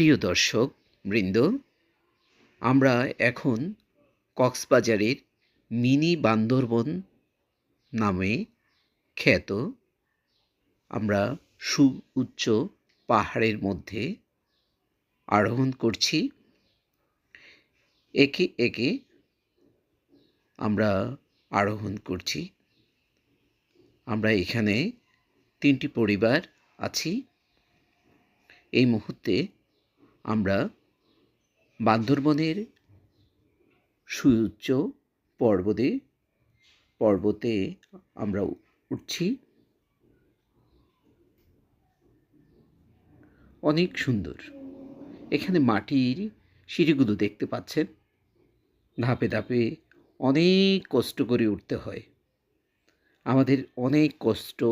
প্রিয় দর্শক, বৃন্দ, আমরা এখন কক্সবাজারের মিনি বান্দরবন নামে খ্যাত। আমরা সু উচ্চ পাহাড়ের মধ্যে আরোহণ করছি। একে একে আমরা আরোহণ করছি। আমরা এখানে তিনটি পরিবার আছি। এই মুহূর্তে আমরা বান্দরবনের সুউচ্চ পর্বতে পর্বতে আমরা উঠছি। অনেক সুন্দর। এখানে মাটির সিঁড়িগুলো দেখতে পাচ্ছেন। ধাপে ধাপে অনেক কষ্ট করে উঠতে হয়। আমাদের অনেক কষ্ট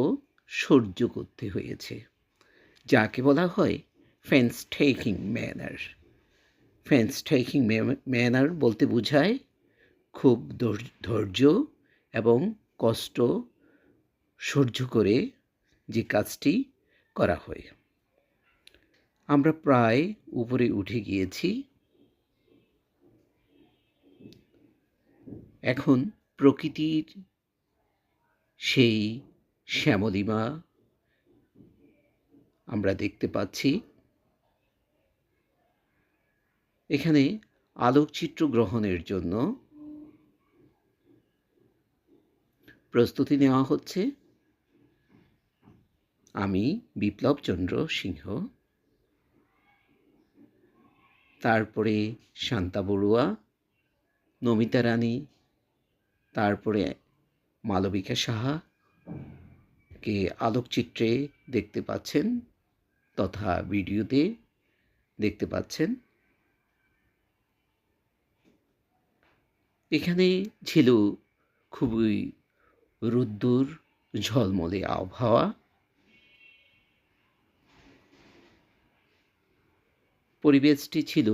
সহ্য করতে হয়েছে। যাকে বলা হয় fence taking manner fence taking manner বলতে বোঝায় খুব ধৈর্য এবং কষ্ট সহ্য করে যে কাজটি করা হয়। আমরা প্রায় উপরে উঠে গিয়েছি। এখন প্রকৃতির সেই শ্যামলিমা আমরা দেখতে পাচ্ছি। এখানে আলোকচিত্র গ্রহণের জন্য প্রস্তুতি নেওয়া হচ্ছে। আমি বিপ্লব চন্দ্র সিংহ। তারপরে শান্তা বড়ুয়া, নমিতা রানী, তারপরে মালবিকা সাহা কে আলোকচিত্রে দেখতে পাচ্ছেন তথা ভিডিওতে দেখতে পাচ্ছেন। এখানে ছিল খুবই রুদ্দুর, ঝলমলে আবহাওয়া। পরিবেশটি ছিল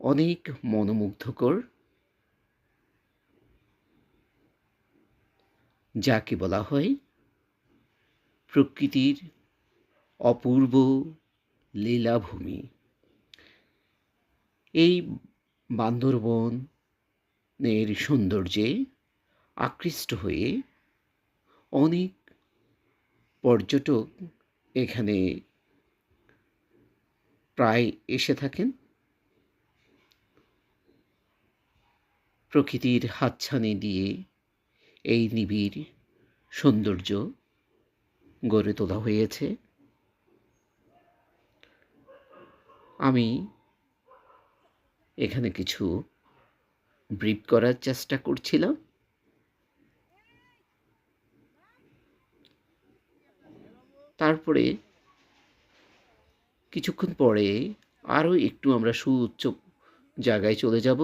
অনেক মনোমুগ্ধকর, যাকে বলা হয় প্রকৃতির অপূর্ব লীলাভূমি। এই বান্দরবনের সৌন্দর্যে আকৃষ্ট হয়ে অনেক পর্যটক এখানে প্রায় এসে থাকেন। প্রকৃতির হাতছানি দিয়ে এই নিবিড় সৌন্দর্য গড়ে তোলা হয়েছে। আমি এখানে কিছু ব্রিফ করার চেষ্টা করছিলাম। তারপরে কিছুক্ষণ পরে আরও একটু আমরা সুউচ্চ জায়গায় চলে যাব।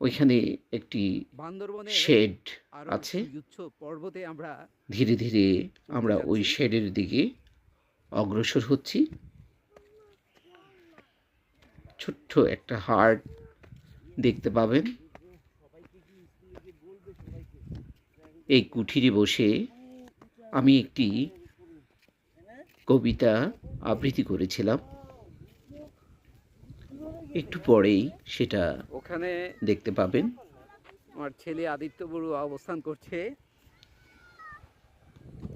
ওইখানে একটি শেড আছে। পর্বতে আমরা ধীরে ধীরে আমরা ওই শেডের দিকে অগ্রসর হচ্ছি। ছোট্ট একটা হার্ট দেখতে পাবেন। এই কুঠিরে বসে আমি একটি কবিতা আবৃত্তি করেছিলাম। একটু পরেই সেটা ওখানে দেখতে পাবেন। আমার ছেলে আদিত্য বড়ুয়া অবস্থান করছে।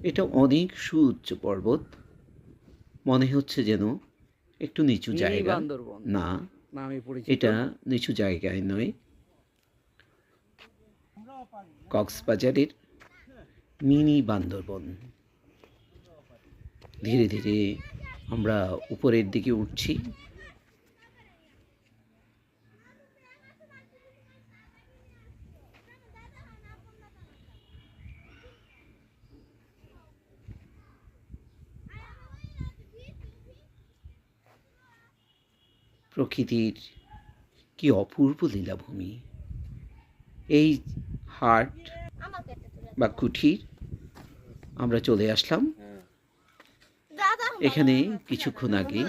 এটা অনেক সুউচ্চ পর্বত। মনে হচ্ছে যেন একটু নিচু জায়গা। না এটা নিচু জায়গায় নয়। কক্সবাজারের মিনি বান্দরবন। ধীরে ধীরে আমরা উপরের দিকে উঠছি। প্রকৃতির কি অপূর্ব লীলাভূমি। এই হাট বা কুঠির, আমরা চলে আসলাম। এখানে কিছুক্ষণ আগে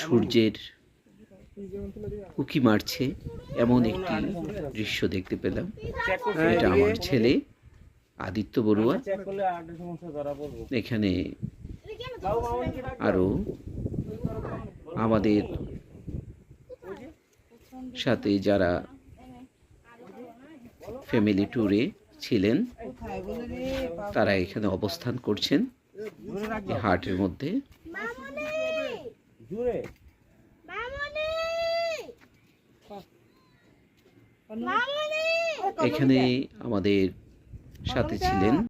সূর্যের উকি মারছে এমন একটি দৃশ্য দেখতে পেলাম। এটা আমার ছেলে, আদিত্য বড়ুয়া। এখানে আরও আমাদের সাথে যারা ফ্যামিলি ট্যুরে ছিলেন তারা এখানে অবস্থান করছেন হাটের মধ্যে। এখানে আমাদের সাথে ছিলেন